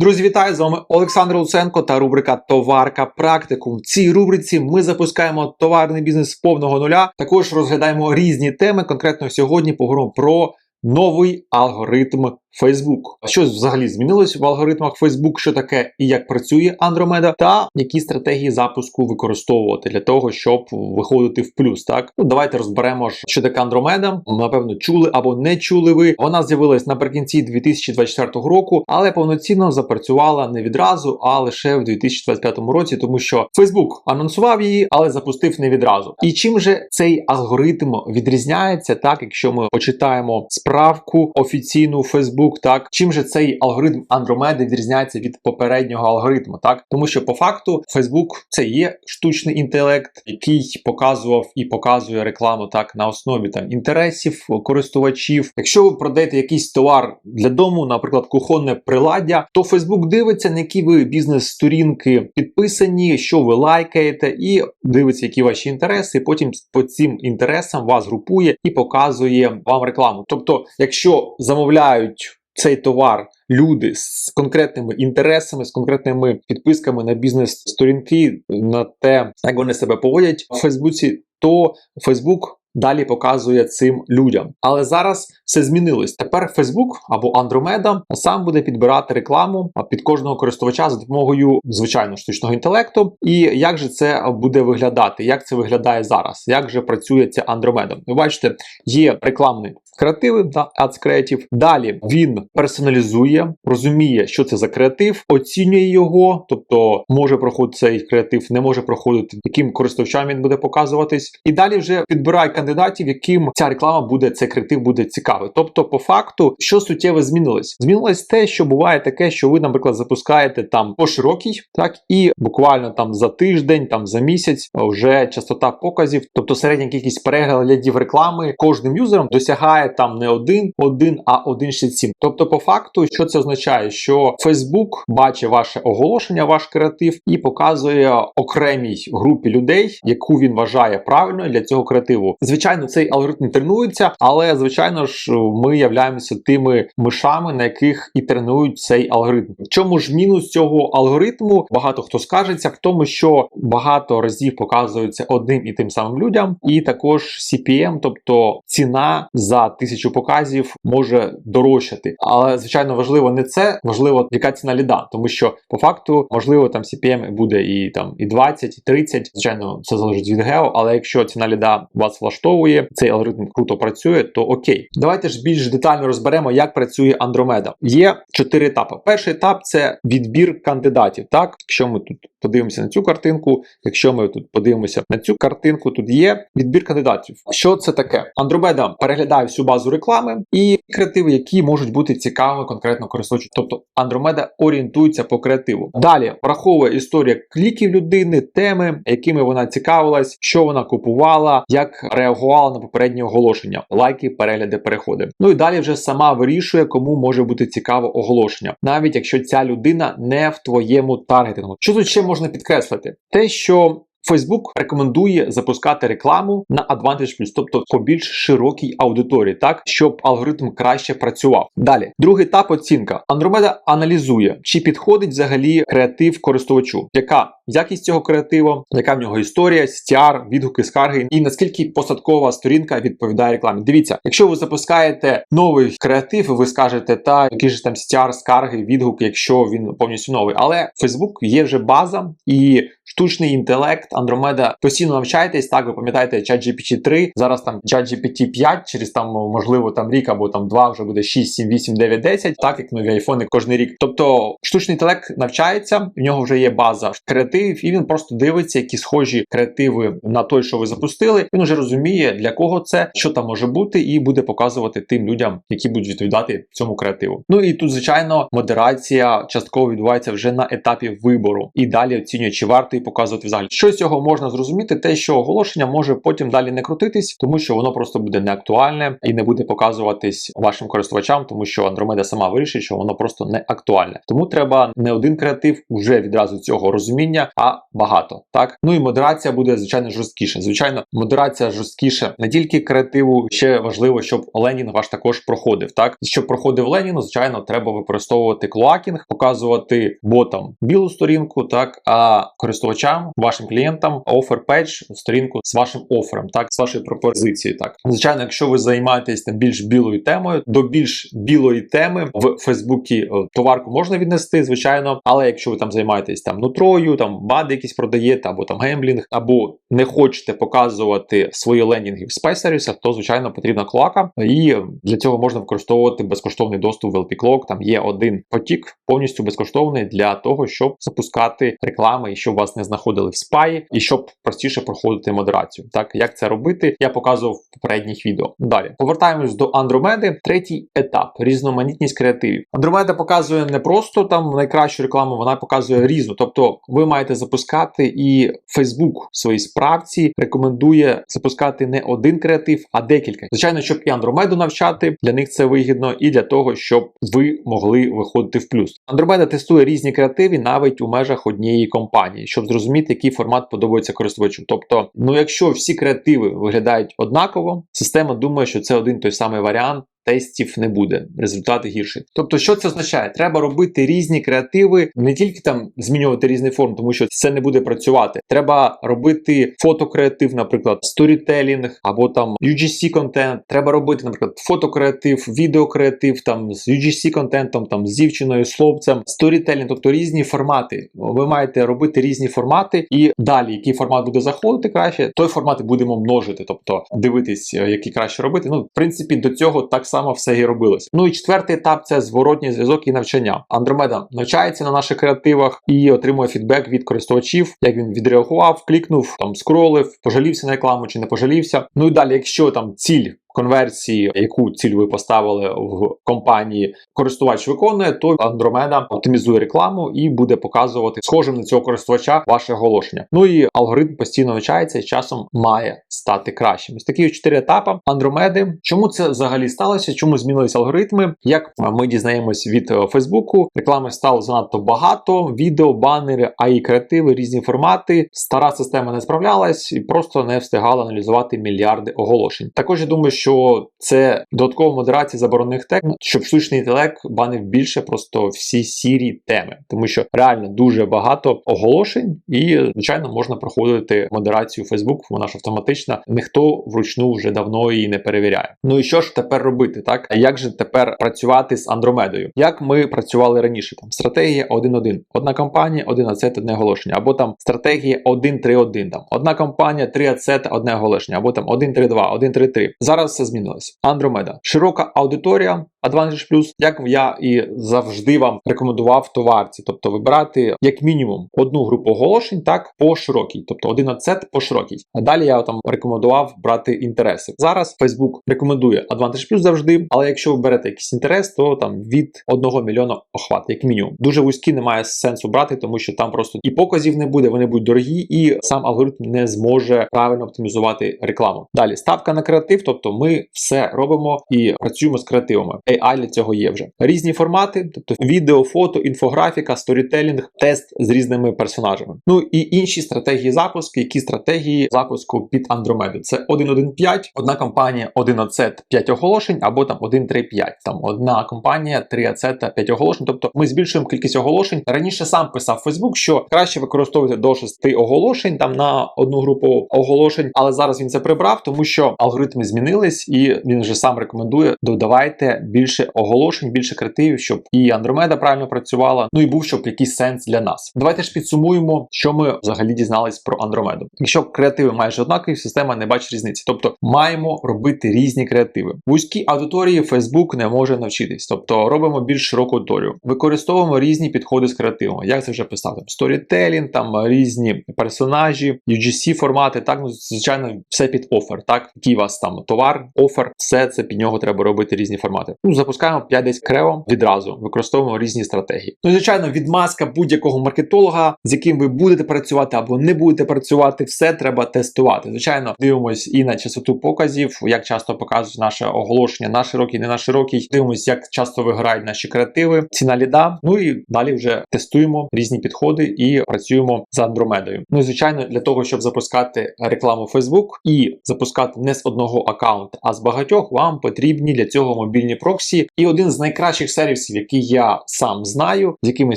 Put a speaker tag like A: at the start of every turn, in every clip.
A: Друзі, вітаю з вами Олександр Луценко та рубрика Товарка Практикум. В цій рубриці ми запускаємо товарний бізнес з повного нуля. Також розглядаємо різні теми. Конкретно сьогодні поговоримо про новий алгоритм Facebook. Що взагалі змінилось в алгоритмах Facebook, що таке і як працює Andromeda, та які стратегії запуску використовувати для того, щоб виходити в плюс. Так, ну давайте розберемо, що таке Andromeda. Напевно, чули або не чули ви. Вона з'явилась наприкінці 2024 року, але повноцінно запрацювала не відразу, а лише в 2025 році, тому що Facebook анонсував її, але запустив не відразу. І чим же цей алгоритм відрізняється, так якщо ми почитаємо справку офіційну Facebook, так чим же цей алгоритм Andromeda відрізняється від попереднього алгоритму, так тому що по факту Facebook це є штучний інтелект, який показував і показує рекламу так на основі там інтересів користувачів. Якщо ви продаєте якийсь товар для дому, наприклад, кухонне приладдя, то Facebook дивиться, на які ви бізнес-сторінки підписані, що ви лайкаєте, і дивиться, які ваші інтереси. і Потім по цим інтересам вас групує і показує вам рекламу. Тобто, якщо замовляють цей товар люди з конкретними інтересами, з конкретними підписками на бізнес-сторінки, на те, як вони себе поводять в Фейсбуці, то Фейсбук далі показує цим людям. Але зараз все змінилось. Тепер Facebook або Andromeda сам буде підбирати рекламу під кожного користувача за допомогою звичайно штучного інтелекту. І як же це буде виглядати? Як це виглядає зараз? Як же працює ця Andromeda? Ви бачите, є рекламний креативи да, Ads Creative. Далі він персоналізує, розуміє, що це за креатив, оцінює його, тобто може проходити цей креатив, не може проходити, яким користувачам він буде показуватись. І далі вже підбирає кандидатів, яким ця реклама буде, цей креатив буде цікавий. Тобто, по факту, що суттєво змінилось? Змінилось те, що буває таке, що ви, наприклад, запускаєте там по широкій, так і буквально там за тиждень, там за місяць вже частота показів, тобто середня кількість переглядів реклами кожним юзером досягає там не один, один, а 1,67. Тобто, по факту, що це означає, що Facebook бачить ваше оголошення, ваш креатив і показує окремій групі людей, яку він вважає правильною для цього креативу. Звичайно, цей алгоритм тренується, але звичайно ж ми являємося тими мишами, на яких і тренують цей алгоритм. В чому ж мінус цього алгоритму? Багато хто скажеться в тому, що багато разів показується одним і тим самим людям, і також CPM, тобто ціна за тисячу показів може дорожчати. Але звичайно важливо не це, важливо яка ціна ліда, тому що по факту можливо там CPM буде і там і 20, і 30. Звичайно, це залежить від гео, але якщо ціна ліда вас влаштовує, цей алгоритм круто працює, то окей. Давайте ж більш детально розберемо, як працює Андромеда. Є чотири етапи. Перший етап це відбір кандидатів. Так, що ми тут подивимося на цю картинку, якщо ми тут подивимося на цю картинку, тут є відбір кандидатів. Що це таке? Andromeda переглядає всю базу реклами і креативи, які можуть бути цікавими конкретно користувачу. Тобто Andromeda орієнтується по креативу. Далі враховує історія кліків людини, теми, якими вона цікавилась, що вона купувала, як реагувала на попередні оголошення, лайки, перегляди, переходи. Ну і далі вже сама вирішує, кому може бути цікаво оголошення, навіть якщо ця людина не в твоєму таргетингу. Що тут ще можна підкреслити? Те, що Facebook рекомендує запускати рекламу на Advantage тобто по більш широкій аудиторії, так щоб алгоритм краще працював. Далі, другий етап оцінка. Andromeda аналізує, чи підходить взагалі креатив користувачу, яка якість цього креативу, яка в нього історія, CTR, відгуки, скарги, і наскільки посадкова сторінка відповідає рекламі. Дивіться, якщо ви запускаєте новий креатив, ви скажете, та які ж там CTR, скарги, відгуки, якщо він повністю новий. Але Facebook є вже база і штучний інтелект. Andromeda постійно навчаєтесь, так ви пам'ятаєте ChatGPT 3, зараз там ChatGPT 5, через там можливо там рік або там 2 вже буде 6, 7, 8, 9, 10, так як нові айфони кожен рік. Тобто штучний інтелект навчається, в нього вже є база креативів, і він просто дивиться, які схожі креативи на той, що ви запустили. Він вже розуміє для кого це, що там може бути, і буде показувати тим людям, які будуть відповідати цьому креативу. Ну і тут, звичайно, модерація частково відбувається вже на етапі вибору, і далі оцінює, чи варто взагалі показувати взагалі. Що з цього можна зрозуміти? Те, що оголошення може потім далі не крутитись, тому що воно просто буде неактуальне і не буде показуватись вашим користувачам, тому що Andromeda сама вирішить, що воно просто не актуальне. Тому треба не один креатив уже відразу цього розуміння, а багато. Так ну і модерація буде звичайно жорсткіше. Звичайно, модерація жорсткіше не тільки креативу, ще важливо, щоб ленінг ваш також проходив. Так щоб проходив ленінг, звичайно, треба використовувати клоакінг, показувати ботам білу сторінку, так а користувачам, вашим клієнтам, офер педж сторінку з вашим офером, так з вашої пропозиції. Так звичайно, якщо ви займаєтесь там більш білою темою, до більш білої теми в Фейсбуці е, товарку можна віднести, звичайно, але якщо ви там займаєтесь там нутрою, там бади якісь продаєте, або там гемблінг, або не хочете показувати свої лендінги в спейсервісах, то звичайно потрібна клака, і для цього можна використовувати безкоштовний доступ в LP Clock. Там є один потік повністю безкоштовний для того, щоб запускати реклами і щоб вас не знаходили в спаї, і щоб простіше проходити модерацію. Так як це робити, я показував в попередніх відео. Далі повертаємось до Андромеди. Третій етап різноманітність креативів. Андромеда показує не просто там найкращу рекламу, вона показує різну. Тобто, ви маєте запускати і Facebook в своїй справці рекомендує запускати не один креатив, а декілька. Звичайно, щоб і Андромеду навчати, для них це вигідно, і для того, щоб ви могли виходити в плюс. Андромеда тестує різні креативи навіть у межах однієї компанії, щоб зрозуміти, який формат подобається користувачу. Тобто, ну якщо всі креативи виглядають однаково, система думає, що це один той самий варіант. Тестів не буде, результати гірші. Тобто, що це означає? Треба робити різні креативи, не тільки там змінювати різний форм, тому що це не буде працювати. Треба робити фотокреатив, наприклад, сторітелінг або там UGC контент. Треба робити, наприклад, фотокреатив, відеокреатив там з UGC контентом, там з дівчиною, з хлопцем, сторітелінг, тобто різні формати. Ви маєте робити різні формати, і далі, який формат буде заходити краще, той формат будемо множити, тобто дивитись, який краще робити. Ну, в принципі, до цього так само все і робилось. Ну і четвертий етап це зворотній зв'язок і навчання. Андромеда навчається на наших креативах і отримує фідбек від користувачів, як він відреагував, клікнув, там скролив, пожалівся на рекламу чи не пожалівся. Ну і далі, якщо там ціль конверсії, яку ціль ви поставили в компанії, користувач виконує, то Andromeda оптимізує рекламу і буде показувати схожим на цього користувача ваше оголошення. Ну і алгоритм постійно навчається і часом має стати кращим. Ось такі чотири етапи Андромеди. Чому це взагалі сталося? Чому змінилися алгоритми? Як ми дізнаємось від е, Фейсбуку, реклами стало занадто багато, відео, банери, аі креативи, різні формати. Стара система не справлялась і просто не встигала аналізувати мільярди оголошень. Також я думаю, що це додаткова модерація заборонених тем, щоб штучний інтелект банив більше просто всі сірі теми, тому що реально дуже багато оголошень, і звичайно можна проходити модерацію Facebook, вона ж автоматична. Ніхто вручну вже давно її не перевіряє. Ну і що ж тепер робити? Так як же тепер працювати з Андромедою? Як ми працювали раніше? Там стратегія 1.1. одна компанія, один ацет, одне оголошення, або там стратегія 1.3.1. Там одна компанія, три ацет, одне оголошення, або там 1.3.2, 1.3.3. Зараз все змінилось. Андромеда широка аудиторія. Advantage Plus, як я і завжди вам рекомендував товарці, тобто вибирати як мінімум одну групу оголошень, так по широкій, тобто один ацет по широкій. А далі я там рекомендував брати інтереси. Зараз Facebook рекомендує Advantage Plus завжди, але якщо ви берете якийсь інтерес, то там від 1 мільйона охват, як мінімум. Дуже вузькі немає сенсу брати, тому що там просто і показів не буде, вони будуть дорогі, і сам алгоритм не зможе правильно оптимізувати рекламу. Далі ставка на креатив, тобто ми все робимо і працюємо з креативами. AI для цього є вже. Різні формати, тобто відео, фото, інфографіка, сторітелінг, тест з різними персонажами. Ну і інші стратегії запуску, які стратегії запуску під Andromeda. Це 1.1.5, одна компанія, 1 ацет, 5 оголошень, або там 1.3.5. Там одна компанія, 3 ацета, 5 оголошень. Тобто ми збільшуємо кількість оголошень. Раніше сам писав Facebook, що краще використовувати до 6 оголошень там на одну групу оголошень, але зараз він це прибрав, тому що алгоритми змінились, і він вже сам рекомендує додавайте більше оголошень, більше креативів, щоб і Андромеда правильно працювала. Ну і був щоб якийсь сенс для нас. Давайте ж підсумуємо, що ми взагалі дізнались про Андромеду. Якщо креативи майже однакові, система не бачить різниці. Тобто маємо робити різні креативи. Вузькій аудиторії Facebook не може навчитись, тобто робимо більш широку аудиторію. Використовуємо різні підходи з креативами. Як це вже писав? Там сторітелінг, там різні персонажі, UGC формати. Так, ну звичайно, все під офер. Так, який у вас там товар, офер, все це під нього треба робити різні формати. Ну, запускаємо 5-10 крео відразу, використовуємо різні стратегії. Ну, звичайно, відмазка будь-якого маркетолога, з яким ви будете працювати або не будете працювати, все треба тестувати. Звичайно, дивимось і на частоту показів, як часто показують наше оголошення, на широкий, не на широкий. Дивимось, як часто виграють наші креативи, ціна ліда. Ну і далі вже тестуємо різні підходи і працюємо з Андромедою. Ну і звичайно, для того, щоб запускати рекламу Facebook і запускати не з одного аккаунта, а з багатьох, вам потрібні для цього мобільні проксі. І один з найкращих сервісів, який я сам знаю, з якими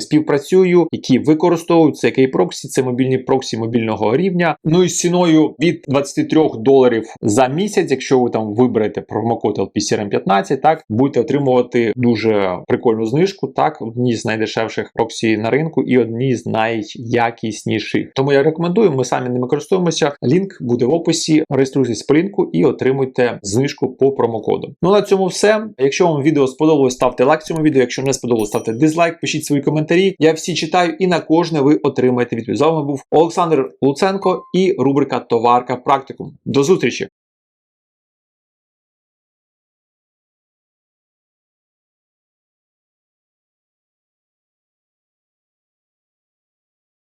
A: співпрацюю, які використовують це який проксі, це мобільні проксі мобільного рівня. Ну і з ціною від 23 доларів за місяць, якщо ви там виберете промокод LPCRM15, так будете отримувати дуже прикольну знижку. Так, одні з найдешевших проксі на ринку і одні з найякісніших. Тому я рекомендую, ми самі ними користуємося. Лінк буде в описі. Реєструйтесь по лінку і отримуйте знижку по промокоду. Ну на цьому все. Якщо вам відео сподобалось, ставте лайк цьому відео. Якщо не сподобалось, ставте дизлайк, пишіть свої коментарі. Я всі читаю і на кожне ви отримаєте відповідь. З вами був Олександр Луценко і рубрика Товарка Практикум. До зустрічі!